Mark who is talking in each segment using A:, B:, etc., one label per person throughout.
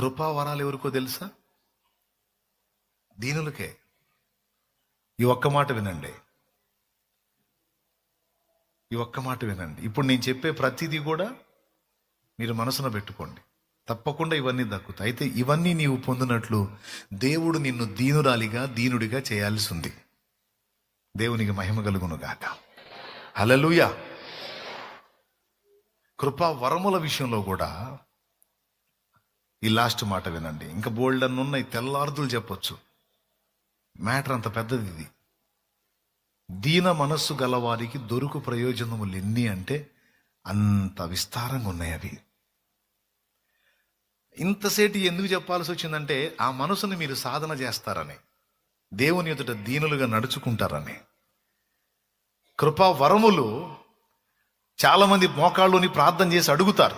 A: కృపావరాలు ఎవరికో తెలుసా? దీనులకే. ఈ ఒక్క మాట వినండి. ఈ ఒక్క మాట వినండి. ఇప్పుడు నేను చెప్పే ప్రతిదీ కూడా మీరు మనసున పెట్టుకోండి. తప్పకుండా ఇవన్నీ దక్కుతాయి. అయితే ఇవన్నీ నీవు పొందినట్లు దేవుడు నిన్ను దీనురాలిగా దీనుడిగా చేయాల్సి ఉంది. దేవునికి మహిమ కలుగును గాక. కృపా వరముల విషయంలో కూడా ఈ లాస్ట్ మాట వినండి. ఇంకా బోల్డ్ అన్న ఉన్నాయి తెల్లారుదులు చెప్పొచ్చు. మ్యాటర్ అంత పెద్దది ఇది. దీన మనస్సు గలవారికి దొరుకు ప్రయోజనములు ఎన్ని అంటే అంత విస్తారంగా ఉన్నాయి అవి. ఇంతసేటి ఎందుకు చెప్పాల్సి వచ్చిందంటే ఆ మనసుని మీరు సాధన చేస్తారని దేవుని ఎదుట దీనులుగా నడుచుకుంటారని. కృపా వరములు చాలామంది మోకాళ్ళుని ప్రార్థన చేసి అడుగుతారు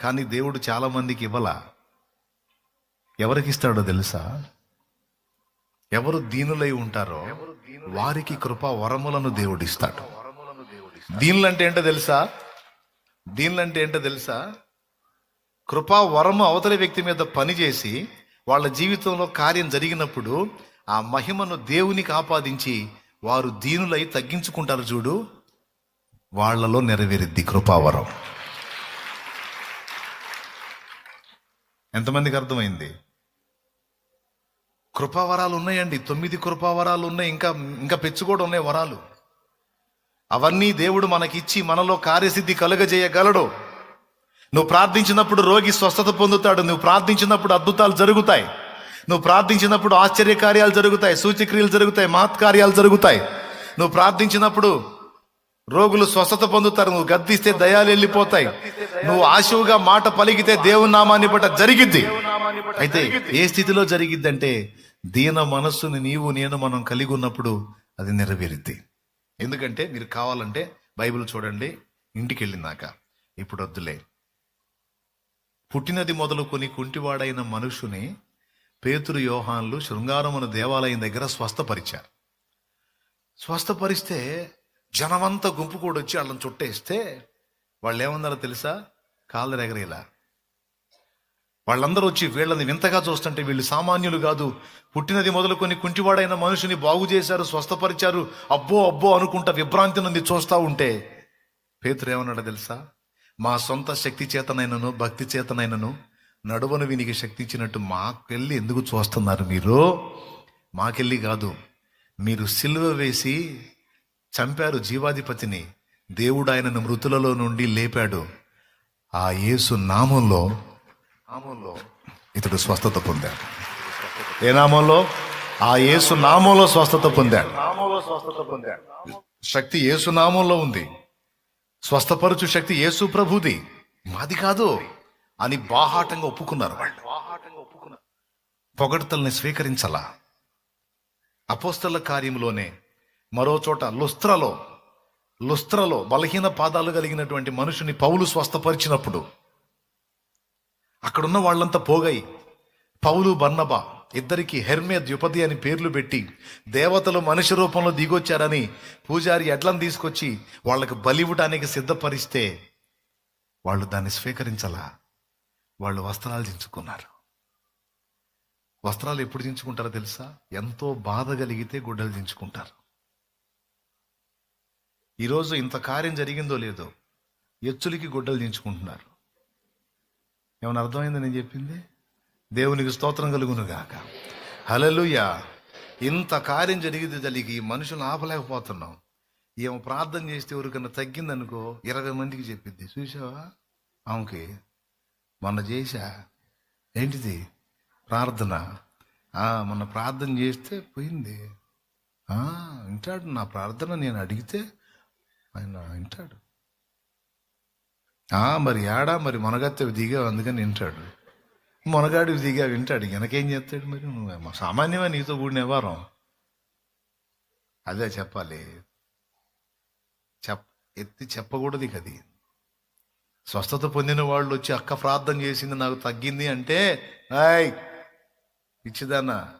A: కానీ దేవుడు చాలామందికి ఇవ్వలా. ఎవరికి ఇస్తాడో తెలుసా? ఎవరు దీనులై ఉంటారో వారికి కృపా వరములను దేవుడిస్తాడు దీనులంటే ఏంటో తెలుసా? దీనులంటే ఏంటో తెలుసా? కృపా వరము అవతలి వ్యక్తి మీద పనిచేసి వాళ్ళ జీవితంలో కార్యం జరిగినప్పుడు ఆ మహిమను దేవునికి ఆపాదించి వారు దీనులై తగ్గించుకుంటారు చూడు. వాళ్ళలో నెరవేరిద్ది కృపావరం ఎంతమందికి అర్థమైంది? కృపావరాలు ఉన్నాయండి తొమ్మిది కృపావరాలు ఉన్నాయి ఇంకా ఇంకా పెచ్చు కూడా ఉన్నాయి వరాలు. అవన్నీ దేవుడు మనకిచ్చి మనలో కార్యసిద్ధి కలుగజేయగలడు. నువ్వు ప్రార్థించినప్పుడు రోగి స్వస్థత పొందుతాడు. నువ్వు ప్రార్థించినప్పుడు అద్భుతాలు జరుగుతాయి. నువ్వు ప్రార్థించినప్పుడు ఆశ్చర్య కార్యాలు జరుగుతాయి. సూచక్రియలు జరుగుతాయి. మహత్కార్యాలు జరుగుతాయి. నువ్వు ప్రార్థించినప్పుడు రోగులు స్వస్థత పొందుతారు. నువ్వు గద్దిస్తే దయాలు వెళ్ళిపోతాయి. నువ్వు ఆశువుగా మాట పలికితే దేవుని నామాన్ని బట్ట జరిగిద్ది. అయితే ఏ స్థితిలో జరిగిద్దంటే దీన మనస్సుని నీవు నేను మనం కలిగి ఉన్నప్పుడు అది నెరవేరుద్ది. ఎందుకంటే మీరు కావాలంటే బైబిల్ చూడండి ఇంటికి వెళ్ళినాక ఇప్పుడు వద్దులే. పుట్టినది మొదలుకొని కుంటివాడైన మనుషుని పేతురు యోహాన్లు శృంగారమున దేవాలయం దగ్గర స్వస్థపరిచారు. స్వస్థపరిస్తే జనమంతా గుంపు కూడా వచ్చి వాళ్ళని చుట్టేస్తే వాళ్ళు ఏమన్నారో తెలుసా? కాళ్ళు ఎగరేలా వాళ్ళందరూ వచ్చి వీళ్ళని వింతగా చూస్తుంటే వీళ్ళు సామాన్యులు కాదు. పుట్టినది మొదలుకొని కుంటివాడైన మనుషుని బాగు చేశారు స్వస్థపరిచారు. అబ్బో అబ్బో అనుకుంటా విభ్రాంతి నుండి చూస్తూ ఉంటే. పేతురు ఏమన్నాడో తెలుసా? మా సొంత శక్తి చేతనైనను భక్తి చేతనైనను నడువను వీనికి శక్తి ఇచ్చినట్టు మాకెళ్ళి ఎందుకు చూస్తున్నారు మీరు? మాకెళ్ళి కాదు. మీరు సిల్వ వేసి చంపారు జీవాధిపతిని. దేవుడు ఆయనను మృతులలో నుండి లేపాడు. ఆ యేసు నామంలో నామంలో ఇతడు స్వస్థత పొందాడు. ఏ నామంలో? ఆ యేసు నామంలో స్వస్థత పొందాడు. నామంలో స్వస్థత పొందాడు. శక్తి యేసు నామంలో ఉంది. స్వస్థపరచు శక్తి యేసు ప్రభుది. మాది కాదు అని బాహాటంగా ఒప్పుకున్నారు వాళ్ళు. బాహాటంగా ఒప్పుకున్నారు. పొగడ్తల్ని స్వీకరించలా? అపోస్తల కార్యంలోనే మరో చోట లుస్త్రలో లుస్త్రలో బలహీన పాదాలు కలిగినటువంటి మనుషుని పౌలు స్వస్థపరిచినప్పుడు అక్కడున్న వాళ్ళంతా పోగాయి. పౌలు బర్నబా ఇద్దరికి హెర్మే ద్యుపది అని పేర్లు పెట్టి దేవతలు మనిషి రూపంలో దిగొచ్చారని పూజారి ఎడ్లను తీసుకొచ్చి వాళ్ళకి బలివ్వటానికి సిద్ధపరిస్తే వాళ్ళు దాన్ని స్వీకరించలా? వాళ్ళు వస్త్రాలు దించుకున్నారు. వస్త్రాలు ఎప్పుడు దించుకుంటారో తెలుసా? ఎంతో బాధ కలిగితే గుడ్డలు దించుకుంటారు. ఈరోజు ఇంత కార్యం జరిగిందో లేదో ఎచ్చులకి గుడ్డలు దించుకుంటున్నారు. ఏమైనా అర్థమైంది నేను చెప్పింది? దేవునికి స్తోత్రం కలుగును గాక హలలుయ ఇంత కార్యం జరిగింది జరిగి మనుషులు ఆపలేకపోతున్నాం. ఏమో ప్రార్థన చేస్తే ఎవరికన్నా తగ్గిందనుకో ఇరవై మందికి చెప్పింది. చూసావా ఆమెకి మొన్న చేశా. ఏంటిది? ప్రార్థన. మొన్న ప్రార్థన చేస్తే పోయింది. వింటాడు. నా ప్రార్థన నేను అడిగితే ఆయన వింటాడు. మరి ఆడా మరి మునగత్తెవి దిగావు అందుకని వింటాడు మొనగాడివి దిగా వింటాడు. వెనకేం చేస్తాడు మరి? నువ్వు. సామాన్యమే నీతో కూడిన వ్యవహారం. అదే చెప్పాలి. చెప్ ఎత్తి చెప్పకూడదు ఇక అది. స్వస్థత పొందిన వాళ్ళు వచ్చి అక్క ప్రార్థన చేసింది నాకు తగ్గింది అంటే ఆయ్ ఇచ్చిదానా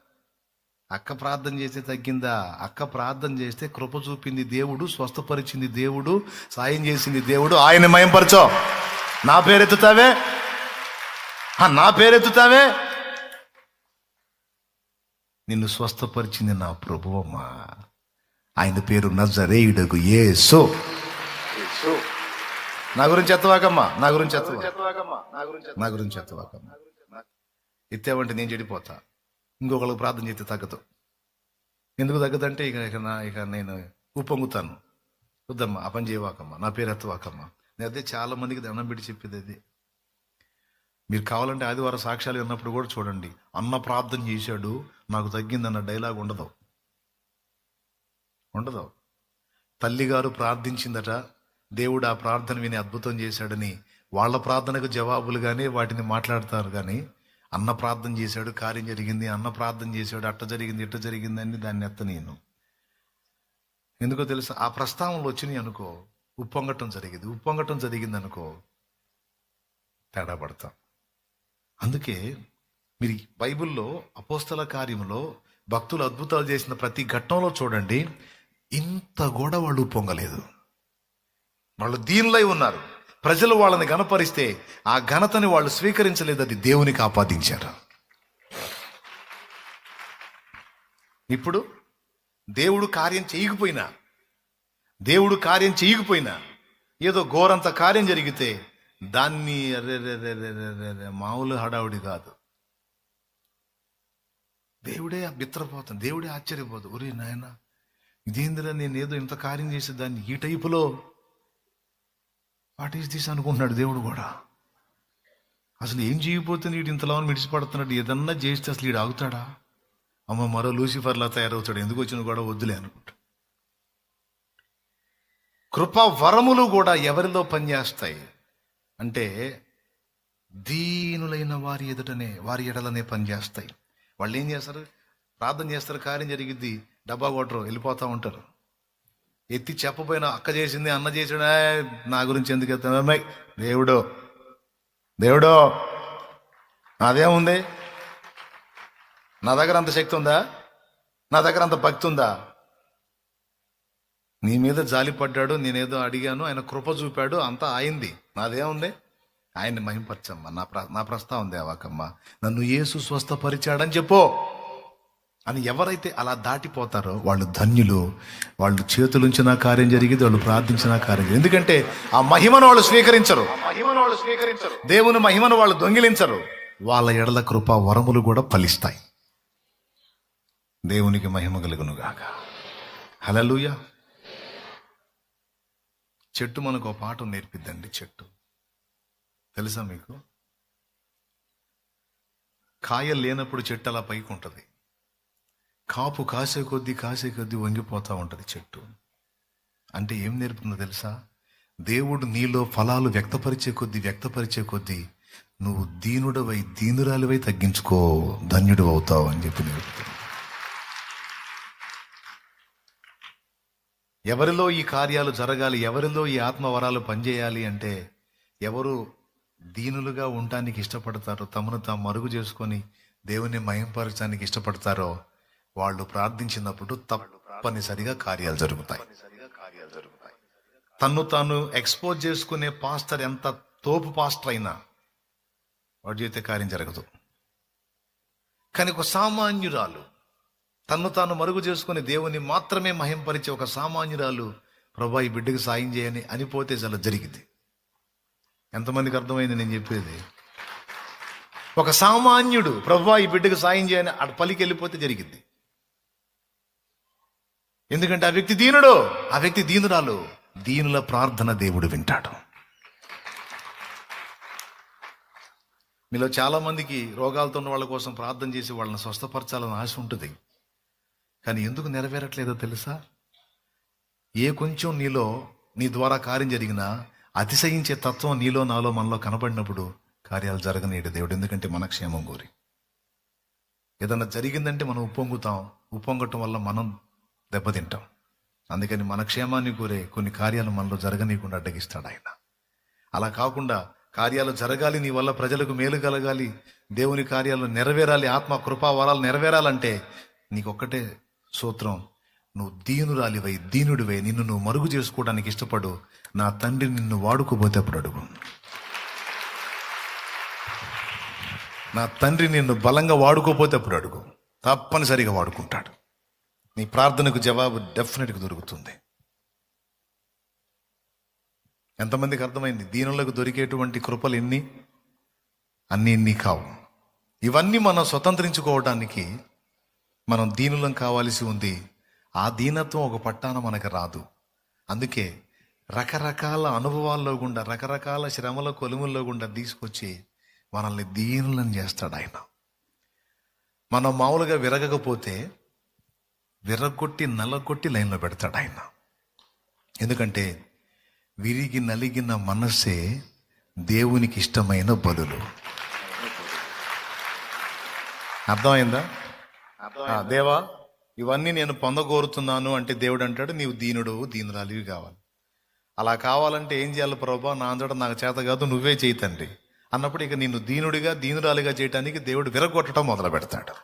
A: అక్క ప్రార్థన చేస్తే తగ్గిందా? అక్క ప్రార్థన చేస్తే కృప చూపింది దేవుడు స్వస్థపరిచింది దేవుడు సాయం చేసింది దేవుడు. ఆయన మయంపరచో. నా పేరెత్తుతావే ఆ, నా పేరెత్తుతావే నిన్ను స్వస్థపరిచింది నా ప్రభువమ్మా. ఆయన పేరు నజరేయుడకు ఏసో నా గురించి ఎత్తవాకమ్మా నా గురించి ఎత్తవాకమ్మా నా గురించి ఎత్తవాకమ్మా. ఎత్తావంటే నేను చెడిపోతా. ఇంకొకళ్ళకి ప్రార్థన చేస్తే తగ్గదు. ఎందుకు తగ్గదంటే ఇక ఇక నా ఇక నేను ఉప్పొంగుతాను. వద్దమ్మా ఆ పని చేయవాకమ్మా నా పేరు ఎత్తవాకమ్మా. నేను అదే చాలా మందికి దండం పెట్టి చెప్పేది అది. మీరు కావాలంటే ఆదివారం సాక్ష్యాలు ఉన్నప్పుడు కూడా చూడండి. అన్న ప్రార్థన చేశాడు నాకు తగ్గిందన్న డైలాగ్ ఉండదు. ఉండదు. తల్లిగారు ప్రార్థించిందట దేవుడు ఆ ప్రార్థన విని అద్భుతం చేశాడని వాళ్ళ ప్రార్థనకు జవాబులుగానే వాటిని మాట్లాడతారు కానీ అన్న ప్రార్థన చేశాడు కార్యం జరిగింది అన్న ప్రార్థన చేశాడు అట్ట జరిగింది ఇట్ట జరిగింది అని దాన్ని ఎత్తనీయను నేను. ఎందుకో తెలుసా? ఆ ప్రస్తావనలు వచ్చినాయి అనుకో ఉప్పొంగటం జరిగింది ఉప్పొంగటం జరిగింది అనుకో తేడా పడతాం. అందుకే మీరు బైబిల్లో అపోస్తల కార్యంలో భక్తులు అద్భుతాలు చేసిన ప్రతి ఘట్టంలో చూడండి ఇంత కూడా వాళ్ళు పొంగలేదు వాళ్ళు దీనిలై ఉన్నారు. ప్రజలు వాళ్ళని గణపరిస్తే ఆ ఘనతని వాళ్ళు స్వీకరించలేదు అది దేవునికి ఆపాదించారు ఇప్పుడు దేవుడు కార్యం చేయకపోయినా దేవుడు కార్యం చేయకపోయినా ఏదో ఘోరంత కార్యం జరిగితే దాన్ని మామూలు హడావుడి కాదు. దేవుడే బిత్రపోతాం దేవుడే ఆశ్చర్యపోతాం ఒరే నాయన ఇదేందిరా నేను ఏదో ఇంత కార్యం చేసే దాన్ని ఈ టైపులో వాట్ ఈస్ దిస్ అనుకుంటున్నాడు దేవుడు కూడా. అసలు ఏం చేయబోతుంది? వీడు ఇంతలో మిడిచిపడుతున్నాడు ఏదన్నా చేస్తే అసలు వీడు ఆగుతాడా? అమ్మ మరో లూసిఫర్లా తయారవుతాడు. ఎందుకు వచ్చిన కూడా వద్దులే అనుకుంటా. కృపా వరములు కూడా ఎవరిలో పనిచేస్తాయి? అంటే దీనులైన వారి ఎదుటనే వారి ఎడలనే పనిచేస్తాయి. వాళ్ళు ఏం చేస్తారు? ప్రార్థన చేస్తారు. కార్యం జరిగిద్ది. డబ్బా కొట్టరు. వెళ్ళిపోతూ ఉంటారు. ఎత్తి చెప్పపోయినా అక్క చేసింది అన్న చేసాడు నా గురించి ఎందుకు ఎత్తాను దేవుడో దేవుడో నాదేముంది నా దగ్గర అంత శక్తి ఉందా? నా దగ్గర అంత భక్తి ఉందా? నీ మీద జాలి పడ్డాడు నేనేదో అడిగాను ఆయన కృప చూపాడు అంతా ఆయింది నాదేముంది ఆయన్ని మహింపరచమ్మా నా ప్ర నా ప్రస్తావం దేవాకమ్మా నన్ను ఏసు స్వస్థపరిచాడని చెప్పు. అని ఎవరైతే అలా దాటిపోతారో వాళ్ళు ధన్యులు వాళ్ళు చేతులుంచిన కార్యం జరిగింది వాళ్ళు ప్రార్థించిన కార్యం జరిగింది. ఎందుకంటే ఆ మహిమను వాళ్ళు స్వీకరించరు. మహిమను వాళ్ళు స్వీకరించరు. దేవుని మహిమను వాళ్ళు దొంగిలించరు. వాళ్ళ ఎడల కృప వరములు కూడా ఫలిస్తాయి. దేవునికి మహిమ కలుగును గాక హలలుయ చెట్టు మనకు ఒక పాఠం నేర్పిద్దండి చెట్టు. తెలుసా మీకు? కాయలు లేనప్పుడు చెట్టు అలా పైకి ఉంటుంది కాపు కాసే కొద్దీ కాసే కొద్దీ వంగిపోతూ ఉంటుంది చెట్టు. అంటే ఏం నేర్పుతుందో తెలుసా? దేవుడు నీలో ఫలాలు వ్యక్తపరిచే కొద్దీ వ్యక్తపరిచే కొద్దీ నువ్వు దీనుడవై దీనురాలివై తగ్గించుకో ధన్యుడు అవుతావు అని చెప్పి నేర్పుతుంది. ఎవరిలో ఈ కార్యాలు జరగాలి ఎవరిలో ఈ ఆత్మవరాలు పనిచేయాలి అంటే ఎవరు దీనులుగా ఉండటానికి ఇష్టపడతారో తమను తాము మరుగు చేసుకొని దేవుని మయంపరచడానికి ఇష్టపడతారో వాళ్ళు ప్రార్థించినప్పుడు తప్పనిసరిగా కార్యాలు జరుగుతాయి. తన్ను తాను ఎక్స్పోజ్ చేసుకునే పాస్టర్ ఎంత తోపు పాస్టర్ అయినా వాడి చేతే కార్యం జరగదు. కానీ ఒక సామాన్యురాలు తన్ను తాను మరుగు చేసుకుని దేవుని మాత్రమే మహింపరిచే ఒక సామాన్యురాలు ప్రభా ఈ బిడ్డకు సాయం చేయని అనిపోతే చాలా జరిగింది. ఎంతమందికి అర్థమైంది నేను చెప్పేది? ఒక సామాన్యుడు ప్రభా ఈ బిడ్డకు సాయం చేయని అటు పలికి వెళ్ళిపోతే జరిగింది. ఎందుకంటే ఆ వ్యక్తి దీనుడు. ఆ వ్యక్తి దీనురాలు. దీనుల ప్రార్థన దేవుడు వింటాడు. మీలో చాలా మందికి రోగాలతో ఉన్న వాళ్ళ కోసం ప్రార్థన చేసి వాళ్ళని స్వస్థపరచాలని ఆశ ఉంటుంది. కానీ ఎందుకు నెరవేరట్లేదో తెలుసా? ఏ కొంచెం నీలో నీ ద్వారా కార్యం జరిగినా అతిశయించే తత్వం నీలో నాలో మనలో కనబడినప్పుడు కార్యాలు జరగనీయడు దేవుడు. ఎందుకంటే మన క్షేమం కోరి. ఏదన్నా జరిగిందంటే మనం ఉప్పొంగుతాం. ఉప్పొంగటం వల్ల మనం దెబ్బతింటాం. అందుకని మన క్షేమాన్ని కోరే కొన్ని కార్యాలు మనలో జరగనీయకుండా అడ్డగిస్తాడు ఆయన. అలా కాకుండా కార్యాలు జరగాలి నీ వల్ల ప్రజలకు మేలు కలగాలి దేవుని కార్యాలు నెరవేరాలి ఆత్మ కృపా వరాలు నెరవేరాలంటే నీకొక్కటే సూత్రం నువ్వు దీనురాలివై దీనుడివై నిన్ను నువ్వు మరుగు చేసుకోవడానికి ఇష్టపడు నా తండ్రి నిన్ను వాడుకోబోతే అప్పుడు అడుగు. నా తండ్రి నిన్ను బలంగా వాడుకోపోతే అప్పుడు అడుగు. తప్పనిసరిగా వాడుకుంటాడు. నీ ప్రార్థనకు జవాబు డెఫినెట్గా దొరుకుతుంది. ఎంతమందికి అర్థమైంది? దీనులకు దొరికేటువంటి కృపలు ఎన్ని? అన్ని ఎన్ని కావు. ఇవన్నీ మనం స్వతంత్రించుకోవడానికి మనం దీనులం కావాల్సి ఉంది. ఆ దీనత్వం ఒక పట్టాన మనకు రాదు. అందుకే రకరకాల అనుభవాల్లో గుండా రకరకాల శ్రమల కొలుముల్లో గుండా తీసుకొచ్చి మనల్ని దీనులను చేస్తాడు ఆయన. మనం మామూలుగా విరగకపోతే విరగొట్టి నల్లగొట్టి లైన్లో పెడతాడు ఆయన. ఎందుకంటే విరిగి నలిగిన మనస్సే దేవునికి ఇష్టమైన బలులు. అర్థమైందా? దేవా ఇవన్నీ నేను పొందగోరుతున్నాను అంటే దేవుడు అంటాడు నీవు దీనుడు దీనురాలివి కావాలి. అలా కావాలంటే ఏం చేయాలి ప్రభా? నా అంతటా నాకు చేత కాదు నువ్వే చేయి తండ్రి. అన్నప్పుడు ఇక నిన్ను దీనుడిగా దీనురాలిగా చేయటానికి దేవుడు విరగొట్టడం మొదలు పెడతాడు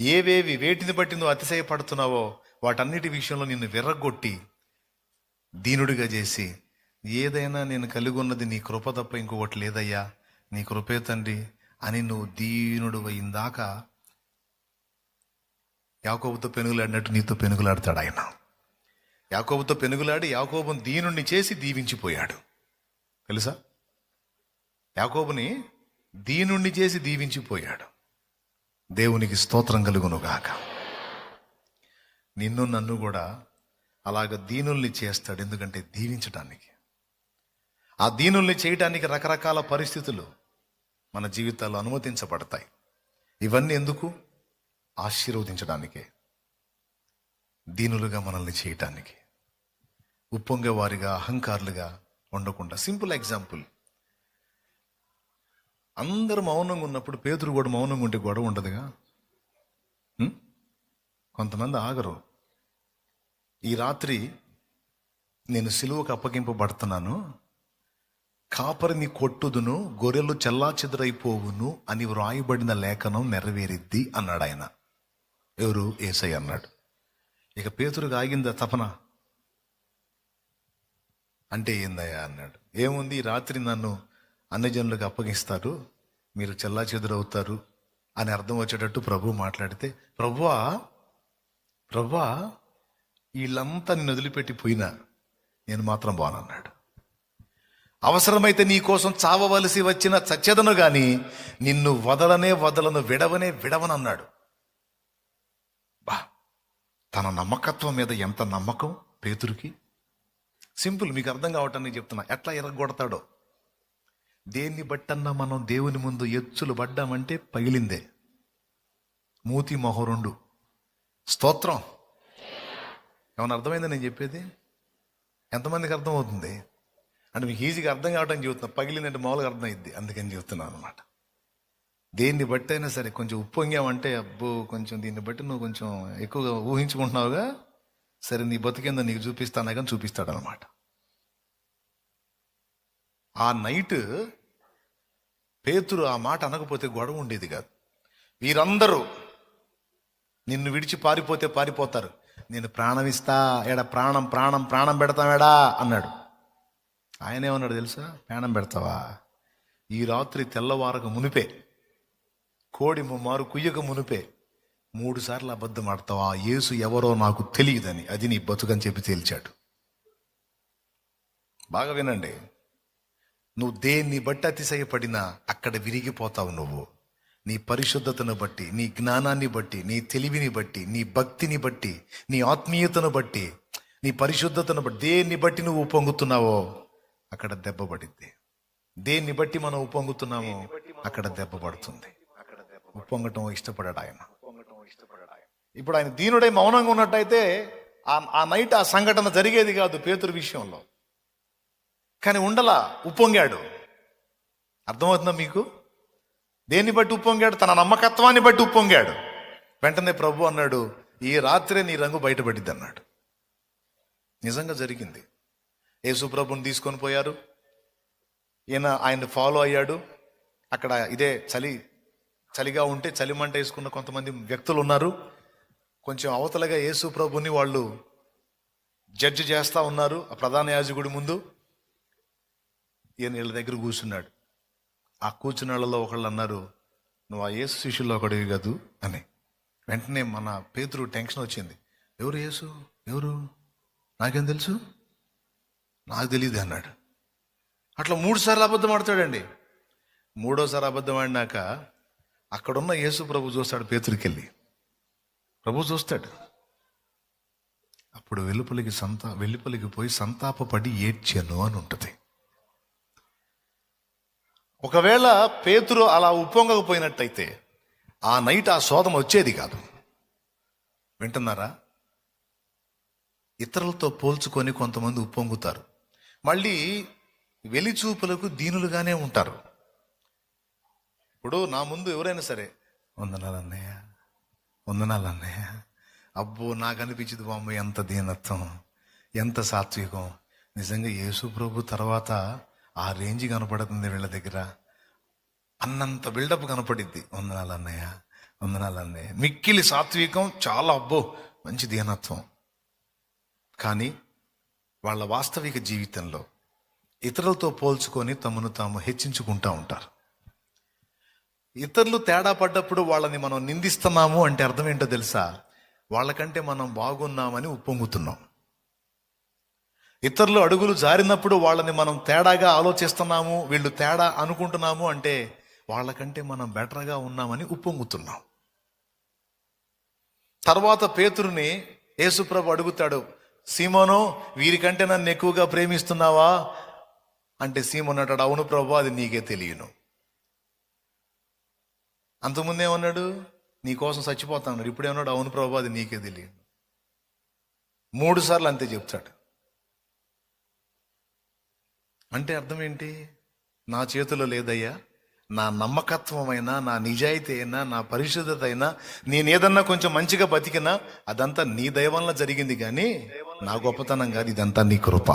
A: ఏవేవి వేటిని బట్టి నువ్వు అతిశయపడుతున్నావో వాటన్నిటి విషయంలో నిన్ను విరగొట్టి దీనుడిగా చేసి ఏదైనా నేను కలిగి ఉన్నది నీ కృప తప్ప ఇంకొకటి లేదయ్యా. నీ కృపే తండ్రి అని నువ్వు దీనుడు అయిందాక యాకోబుతో పెనుగులాడినట్టు నీతో పెనుగులాడతాడు ఆయన. యాకోబుతో పెనుగులాడి యాకోబుని దీనుణ్ణి చేసి దీవించిపోయాడు. తెలుసా? యాకోబుని దీనుణ్ణి చేసి దీవించిపోయాడు. దేవునికి స్తోత్రం కలుగునుగాక. నిన్ను నన్ను కూడా అలాగ దీనుల్ని చేస్తాడు ఎందుకంటే దీవించటానికి. ఆ దీనుల్ని చేయటానికి రకరకాల పరిస్థితులు మన జీవితాల్లో అనుమతించబడతాయి. ఇవన్నీ ఎందుకు? ఆశీర్వదించడానికే. దీనులుగా మనల్ని చేయటానికి. ఉప్పొంగే వారిగా అహంకారులుగా ఉండకుండా సింపుల్ ఎగ్జాంపుల్. అందరూ మౌనంగా ఉన్నప్పుడు పేతురు కూడా మౌనంగా ఉంటే గొడవ ఉండదుగా? కొంతమంది ఆగరు. ఈ రాత్రి నేను సిలువకు అప్పగింపబడుతున్నాను. కాపరిని కొట్టుదును గొర్రెలు చెల్లా చెదురైపోవును అని వ్రాయబడిన లేఖనం నెరవేరిద్ది అన్నాడు ఆయన. ఎవరు? ఏసై అన్నాడు. ఇక పేతురుగా ఆగిందా తపన? అంటే ఏందయ్యా అన్నాడు. ఏముంది రాత్రి నన్ను అన్నజనులకు అప్పగిస్తారు మీరు చెల్లా చెదురవుతారు అని అర్థం వచ్చేటట్టు ప్రభు మాట్లాడితే ప్రభువా ప్రభువా వీళ్ళంతా నిన్ను వదిలిపెట్టి పోయినా నేను మాత్రం బానన్నాడు. అవసరమైతే నీ కోసం చావవలసి వచ్చిన చచ్చెదను కానీ నిన్ను వదలనే వదలను విడవనే విడవనన్నాడు. బా తన నమ్మకత్వం మీద ఎంత నమ్మకం పేతురికి? సింపుల్ మీకు అర్థం కావటానికి చెప్తున్నా. ఎట్లా ఎరగొడతాడో? దేన్ని బట్టన్నా మనం దేవుని ముందు ఎచ్చులు పడ్డామంటే పగిలిందే. మూతి మొహం రెండు. స్తోత్రం. ఏమన్నా అర్థమైందా నేను చెప్పేది? ఎంతమందికి అర్థమవుతుంది? అంటే మీకు ఈజీగా అర్థం కావడానికి చెబుతున్నా. పగిలిందంటే మామూలుగా అర్థమైంది అందుకని చెబుతున్నాను అనమాట దేన్ని బట్టి అయినా సరే కొంచెం ఉప్పొంగామంటే అబ్బో కొంచెం దీన్ని బట్టి నువ్వు కొంచెం ఎక్కువగా ఊహించుకుంటున్నావుగా. సరే నీ బతికేందో నీకు చూపిస్తానా కానీ చూపిస్తాడనమాట అనమాట ఆ నైట్ పేతురు ఆ మాట అనకపోతే గొడవ ఉండేది కాదు. వీరందరూ నిన్ను విడిచి పారిపోతే పారిపోతారు. నేను ప్రాణం ఇస్తా ఎడ ప్రాణం ప్రాణం ప్రాణం పెడతామేడా అన్నాడు. ఆయన ఏమన్నాడు తెలుసా? ప్రాణం పెడతావా? ఈ రాత్రి తెల్లవారక మునిపే కోడి ముమ్మారు కుయ్యక మునిపే మూడు సార్లు అబద్ధం ఆడతావా? యేసు ఎవరో నాకు తెలియదని అది నీ బతుకని చెప్పి తేల్చాడు. బాగా వినండి. నువ్వు దేన్ని బట్టి అతిశయపడినా అక్కడ విరిగిపోతావు నువ్వు. నీ పరిశుద్ధతను బట్టి నీ జ్ఞానాన్ని బట్టి నీ తెలివిని బట్టి నీ భక్తిని బట్టి నీ ఆత్మీయతను బట్టి నీ పరిశుద్ధతను బట్టి దేన్ని బట్టి నువ్వు ఉప్పొంగుతున్నావో అక్కడ దెబ్బ పడిద్ది దేన్ని బట్టి మనం ఉప్పొంగుతున్నామో అక్కడ దెబ్బ పడుతుంది. ఉప్పొంగటం ఇష్టపడాడు ఆయన. ఇప్పుడు ఆయన దీనుడై మౌనంగా ఉన్నట్టయితే ఆ- ఆ నైట్ ఆ సంఘటన జరిగేది కాదు పేతురు విషయంలో. కానీ ఉండలా ఉప్పొంగాడు. అర్థమవుతుందా మీకు? దేన్ని బట్టి ఉప్పొంగాడు? తన నమ్మకత్వాన్ని బట్టి ఉప్పొంగాడు. వెంటనే ప్రభు అన్నాడు ఈ రాత్రే నీ రంగు బయటపడింది అన్నాడు. నిజంగా జరిగింది. యేసు ప్రభుని తీసుకొని పోయారు. ఈయన ఆయన ఫాలో అయ్యాడు. అక్కడ ఇదే చలి చలిగా ఉంటే చలిమంట వేసుకున్న కొంతమంది వ్యక్తులు ఉన్నారు కొంచెం అవతలగా యేసు ప్రభుని వాళ్ళు జడ్జి చేస్తా ఉన్నారు ఆ ప్రధాన యాజకుడి ముందు. ఈయన వీళ్ళ దగ్గర కూర్చున్నాడు. ఆ కూర్చున్న వాళ్ళలో ఒకళ్ళు అన్నారు నువ్వు ఆ యేసు శిష్యుల్లో ఒకడివి కాదు అని. వెంటనే మన పేతురు టెన్షన్ వచ్చింది. ఎవరు యేసు? ఎవరు? నాకేం తెలుసు? నాకు తెలియదు అన్నాడు. అట్లా మూడుసార్లు అబద్ధం ఆడతాడండి. మూడోసారి అబద్ధం ఆడినాక అక్కడున్న యేసు ప్రభు చూస్తాడు పేతురికి వెళ్ళి ప్రభు చూస్తాడు. అప్పుడు వెలుపలికి సంతా వెలుపలికి పోయి సంతాపపడి ఏడ్చాను అని ఉంటుంది. ఒకవేళ పేతురు అలా ఉప్పొంగకపోయినట్టయితే ఆ నైట్ ఆ శోధన వచ్చేది కాదు. వింటున్నారా? ఇతరులతో పోల్చుకొని కొంతమంది ఉప్పొంగుతారు. మళ్ళీ వెలిచూపులకు దీనులుగానే ఉంటారు. ఇప్పుడు నా ముందు ఎవరైనా సరే వందనాలు అన్నయ్య వందనాలు అన్నయ్య. అబ్బో నాకు అనిపించింది బామ్మ ఎంత దీనత్వం ఎంత సాత్వికం. నిజంగా యేసు ప్రభు తర్వాత ఆ రేంజ్ కనపడుతుంది వీళ్ళ దగ్గర. అన్నంత బిల్డప్ కనపడిద్ది. వందనాలు అన్నయ్య వందనాలు అన్నయ్య. మిక్కిలి సాత్వికం చాలా అబ్బో మంచి దీనత్వం కానీ వాళ్ళ వాస్తవిక జీవితంలో ఇతరులతో పోల్చుకొని తమను తాము హెచ్చించుకుంటూ ఉంటారు. ఇతరులు తేడా పడ్డప్పుడు వాళ్ళని మనం నిందిస్తున్నాము అంటే అర్థం ఏంటో తెలుసా? వాళ్ళకంటే మనం బాగున్నామని ఉప్పొంగుతున్నాం. ఇతరులు అడుగులు జారినప్పుడు వాళ్ళని మనం తేడాగా ఆలోచిస్తున్నాము వీళ్ళు తేడా అనుకుంటున్నాము అంటే వాళ్ళకంటే మనం బెటర్గా ఉన్నామని ఉప్పొంగుతున్నాం. తర్వాత పేతురుని యేసుప్రభు అడుగుతాడు సీమోను వీరికంటే నన్ను ఎక్కువగా ప్రేమిస్తున్నావా? అంటే సీమోన్ అంటాడు అవును ప్రభు అది నీకే తెలియను. అంతకుముందు ఏమన్నాడు నీ కోసం చచ్చిపోతాను. ఇప్పుడేమన్నాడు అవును ప్రభు అది నీకే తెలియదు మూడు సార్లు అంతే చెప్తాడు. అంటే అర్థం ఏంటి నా చేతిలో లేదయ్యా. నా నమ్మకత్వమైనా నా నిజాయితీ అయినా నా పరిశుద్ధత అయినా నేను ఏదన్నా కొంచెం మంచిగా బతికినా అదంతా నీ దైవంలో జరిగింది కానీ నా గొప్పతనం కాదు ఇదంతా నీ కృప.